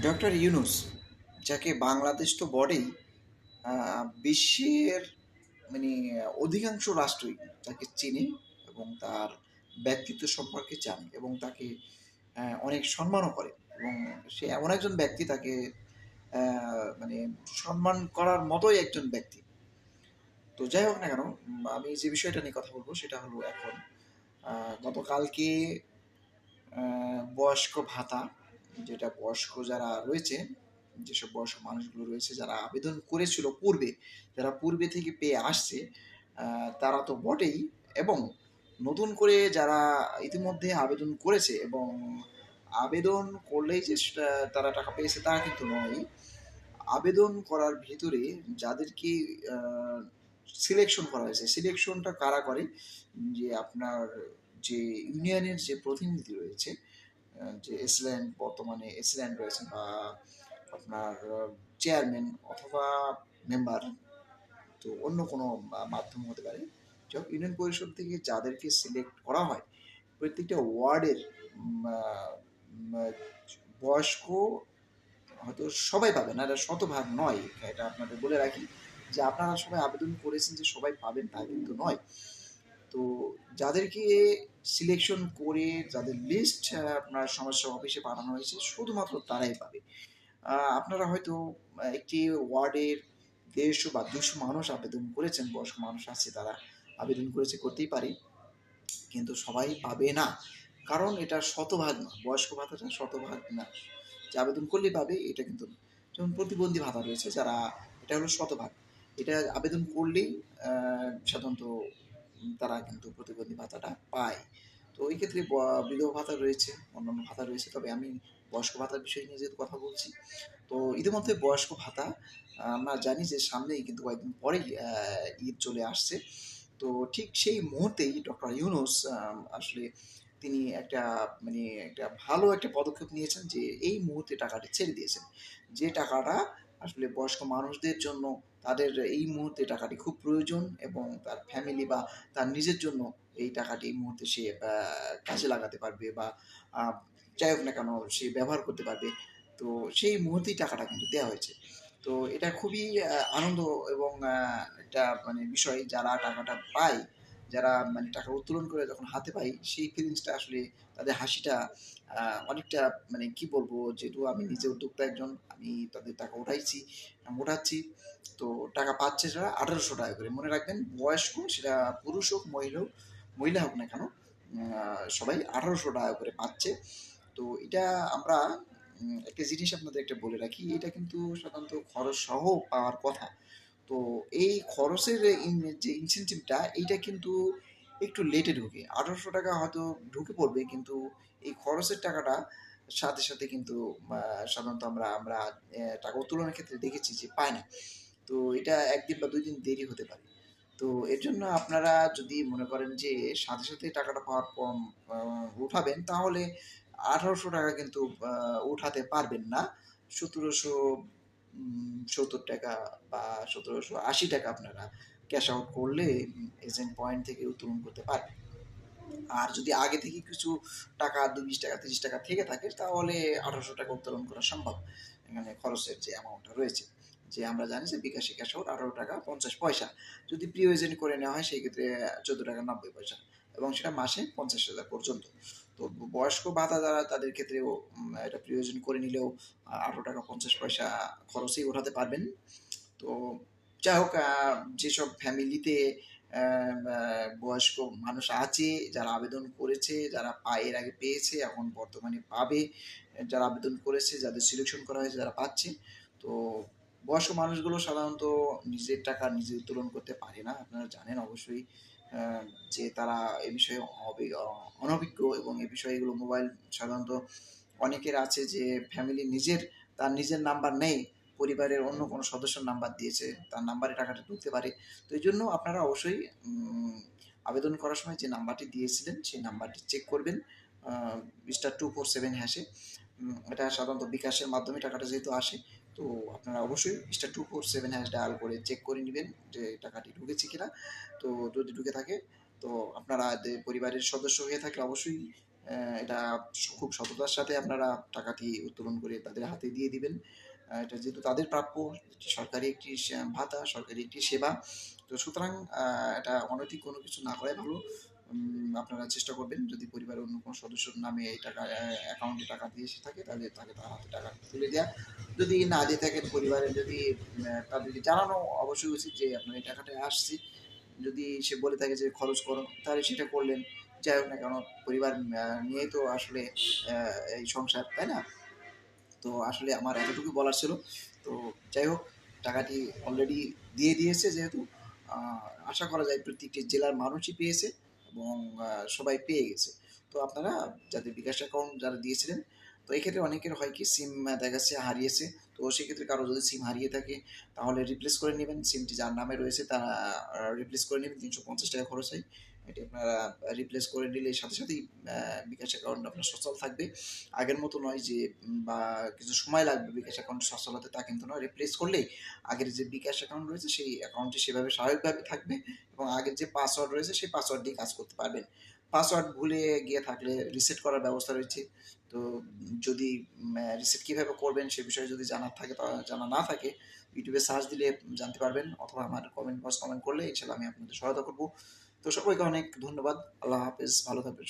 Doctor Yunus, যাকে বাংলাদেশ তো বটেই বিশ্বের মানে অধিকাংশ রাষ্ট্রই তাকে চিনে এবং তার ব্যক্তিত্ব সম্পর্কে জানে এবং তাকে অনেক সম্মানও করে এবং সে এমন একজন ব্যক্তি তাকে মানে সম্মান করার মতোই একজন ব্যক্তি। তো যাই হোক না কেন আমি যে বিষয়টা নিয়ে কথা বলব সেটা হলো এখন গতকালকে বয়স্ক ভাতা যেটা বয়স্ক যারা রয়েছে, যেসব বয়স্ক মানুষগুলো রয়েছে, যারা আবেদন করেছিল পূর্বে, যারা পূর্বে থেকে পেয়ে আসছে তারা তো বটেই এবং নতুন করে যারা ইতিমধ্যে আবেদন করেছে এবং আবেদন করলেই যে তারা টাকা পেয়েছে তা কিন্তু নয়। আবেদন করার ভিতরে যাদেরকে সিলেকশন করা হয়েছে সিলেকশনটা কারা করে? যে আপনার যে ইউনিয়নের যে প্রতিনিধি রয়েছে যে এসল্যান্ড বর্তমানে এসল্যান্ড রয়েছেন বা আপনার চেয়ারম্যান অথবা মেম্বার তো অন্য কোনো মাধ্যম হতে পারে। যাই ইউনিয়ন পরিষদ থেকে যাদেরকে সিলেক্ট করা হয়, প্রত্যেকটা ওয়ার্ডের বয়স্ক হয়তো সবাই পাবেন এটা শতভাগ নয়, এটা আপনাদের বলে রাখি। যে আপনারা সবাই আবেদন করেছেন যে সবাই পাবেন, তা কিন্তু নয়। তো যাদেরকে সিলেকশন করে যাদের লিস্ট আপনার সমস্যা অফিসে পাঠানো হয়েছে, শুধুমাত্র তারাই পাবে। আপনারা হয়তো একটি ওয়ার্ডের দেড়শো বা দুশো মানুষ আবেদন করেছেন, বয়স্ক মানুষ আছে তারা আবেদন করেছে, করতেই পারে। কিন্তু সবাই পাবে না। কারণ এটা শতভাগ না, বয়স্ক ভাতাটা শতভাগ না। যে আবেদন করলেই পাবে, এটা কিন্তু যেমন প্রতিবন্ধী ভাতা রয়েছে, যারা, এটা হলো শতভাগ। এটা আবেদন করলেই সাধারণত তারা কিন্তু প্রতিবন্ধী ভাতাটা পায়। তো এই ক্ষেত্রে বিধবা ভাতা রয়েছে, অন্যান্য ভাতা রয়েছে, তবে আমি বয়স্ক ভাতার বিষয় নিয়ে যেহেতু কথা বলছি, তো ইতিমধ্যে বয়স্ক ভাতা, আমরা জানি যে সামনেই কিন্তু কয়েকদিন পরেই ঈদ চলে আসছে। তো ঠিক সেই মুহূর্তেই ডক্টর ইউনুস আসলে তিনি একটা মানে একটা ভালো একটা পদক্ষেপ নিয়েছেন যে এই মুহূর্তে টাকাটা ছেড়ে দিয়েছেন। যে টাকাটা আসলে বয়স্ক মানুষদের জন্য তাদের এই মুহূর্তে টাকাটি খুব প্রয়োজন এবং তার ফ্যামিলি বা তার নিজের জন্য এই টাকাটি এই মুহূর্তে সে কাজে লাগাতে পারবে বা যাই হোক না কেন সে ব্যবহার করতে পারবে। তো সেই মুহূর্তেই টাকাটা কিন্তু দেওয়া হয়েছে। তো এটা খুবই আনন্দ এবং একটা মানে বিষয় যারা টাকাটা পায় যারা মানে টাকা উত্তোলন করে যখন হাতে পাই, সেই ফিলিংসটা আসলে তাদের হাসিটা অনেকটা মানে কি বলব, যেহেতু আমি নিজে উদ্যোক্তা একজন, আমি তাদের টাকা উঠাইছি উঠাচ্ছি, তো টাকা পাচ্ছে যারা আঠারোশো টাকা করে। মনে রাখবেন, বয়স্ক, সেটা পুরুষ হোক, মহিলা হোক মহিলা হোক না কেন সবাই আঠারোশো টাকা করে পাচ্ছে। তো এটা আমরা একটা জিনিস আপনাদের একটা বলে রাখি, এটা কিন্তু সাধারণত খরচ সহ পাওয়ার কথা। তো এই খরচের যে ইনসেন্টিভটা এইটা কিন্তু একটু লেটে ঢুকে। আঠারোশো টাকা হয়তো ঢুকে পড়বে, কিন্তু এই খরচের টাকাটা সাথে সাথে কিন্তু সাধারণত আমরা আমরা টাকা উত্তোলনের ক্ষেত্রে দেখেছি যে পায় না। তো এটা একদিন বা দুই দিন দেরি হতে পারে। তো এর জন্য আপনারা যদি মনে করেন যে সাথে সাথে টাকাটা পাওয়ার উঠাবেন, তাহলে আঠারোশো টাকা কিন্তু উঠাতে পারবেন না। সতেরোশো সত্তর টাকা বা সতেরোশো আশি টাকা আপনারা ক্যাশ আউট করলে এজেন্ট পয়েন্ট থেকে উত্তোলন করতে পারবেন আর যদি আগে থেকে কিছু টাকা দু বিশ টাকা, তিরিশ টাকা থেকে থাকে, তাহলে আঠারোশো টাকা উত্তোলন করা সম্ভব। এখানে খরচের যে অ্যামাউন্টটা রয়েছে, যে আমরা জানি যে বিকাশে ক্যাশ আউট আঠারো টাকা পঞ্চাশ পয়সা। যদি প্রিয় এজেন্ট করে নেওয়া হয়, সেই ক্ষেত্রে চোদ্দ টাকা নব্বই পয়সা এবং সেটা মাসে পঞ্চাশ হাজার পর্যন্ত। বয়স্ক ভাতা যারা, তাদের ক্ষেত্রেও এটা প্রয়োজন করে নিলেও আঠারো টাকা পঞ্চাশ পয়সা খরচেই ওঠাতে পারবেন। তো যাই হোক যেসব ফ্যামিলিতে বয়স্ক মানুষ আছে, যারা আবেদন করেছে, যারা পা- এর আগে পেয়েছে, এখন বর্তমানে পাবে, যারা আবেদন করেছে, যাদের সিলেকশন করা হয়েছে, যারা পাচ্ছে, তো বয়স্ক মানুষগুলো সাধারণত নিজের টাকা নিজে উত্তোলন করতে পারে না। আপনারা জানেন অবশ্যই যে তারা এ বিষয়ে অনভিজ্ঞ এবং এ বিষয়ে এগুলো মোবাইল সাধারণত অনেকের আছে যে ফ্যামিলি নিজের, তার নিজের নাম্বার নেই, পরিবারের অন্য কোনো সদস্যর নাম্বার দিয়েছে, তার নাম্বারে টাকাটা ঢুকতে পারে। তো এই জন্য আপনারা অবশ্যই আবেদন করার সময় যে নাম্বারটি দিয়েছিলেন, সেই নাম্বারটি চেক করবেন স্টার টু ফোর সেভেন হ্যাশে এটা সাধারণত বিকাশের মাধ্যমে টাকাটা যেহেতু আসে, তো আপনারা অবশ্যই star two four seven hash dial করে চেক করে নেবেন যে টাকাটি ঢুকেছে কিনা। তো যদি ঢুকে থাকে, তো আপনারা পরিবারের সদস্য হয়ে থাকলে অবশ্যই এটা খুব সততার সাথে আপনারা টাকাটি উত্তোলন করে তাদের হাতে দিয়ে দিবেন। এটা যেহেতু তাদের প্রাপ্য সরকারি একটি ভাতা, সরকারি একটি সেবা। তো সুতরাং এটা অনৈতিক কোনো কিছু না করাই ভালো। আপনারা চেষ্টা করবেন যদি পরিবারের অন্য কোনো সদস্যর নামে এই টাকা অ্যাকাউন্টে টাকা দিয়ে এসে থাকে, তাহলে তাকে তার হাতে টাকা তুলে দেওয়া যদি না দিয়ে থাকেন পরিবারের, যদি তাদেরকে জানানো অবশ্যই উচিত যে, আপনার এই টাকাটা আসছে। যদি সে বলে থাকে যে, খরচ করো, তাহলে সেটা করলেন। যাই হোক না কেন, পরিবার নিয়েই তো আসলে এই সংসার, তাই না? তো আসলে আমার এতটুকু বলার ছিল। তো যাই হোক, টাকাটি অলরেডি দিয়ে দিয়েছে যেহেতু। আশা করা যায় প্রত্যেকটি জেলার মানুষই পেয়েছে। এবং সবাই পেয়ে গেছে। তো আপনারা যাদের বিকাশ অ্যাকাউন্ট যারা দিয়েছিলেন, তো এক্ষেত্রে অনেকের হয় কি সিম দেখা যাচ্ছে হারিয়েছে। তো সেক্ষেত্রে কারও যদি সিম হারিয়ে থাকে, তাহলে রিপ্লেস করে নেবেন। সিমটি যার নামে রয়েছে, তারা রিপ্লেস করে নেবেন। তিনশো পঞ্চাশ টাকা খরচ হয়। এটি আপনারা রিপ্লেস করে নিলে সাথে সাথেই বিকাশ অ্যাকাউন্ট আপনার সচল থাকবে। আগের মতো নয় যে বা কিছু সময় লাগবে বিকাশ অ্যাকাউন্ট সচল হতে তা কিন্তু নয়। রিপ্লেস করলেই আগের যে বিকাশ অ্যাকাউন্ট রয়েছে, সেই অ্যাকাউন্টটি সেভাবে স্বাভাবিকভাবে থাকবে এবং আগের যে পাসওয়ার্ড রয়েছে, সেই পাসওয়ার্ড দিয়ে কাজ করতে পারবেন। পাসওয়ার্ড ভুলে গিয়ে থাকলে রিসেট করার ব্যবস্থা রয়েছে। তো, যদি রিসেট কীভাবে করবেন সে বিষয়ে যদি জানার থাকে, তা জানা না থাকে ইউটিউবে সার্চ দিলে জানতে পারবেন। অথবা আমার কমেন্ট বক্স কমেন্ট করলে ইনশাল্লাহ আমি আপনাদের সহায়তা করব। তো সবাইকে অনেক ধন্যবাদ আল্লাহ হাফিজ ভালো থাকবেন।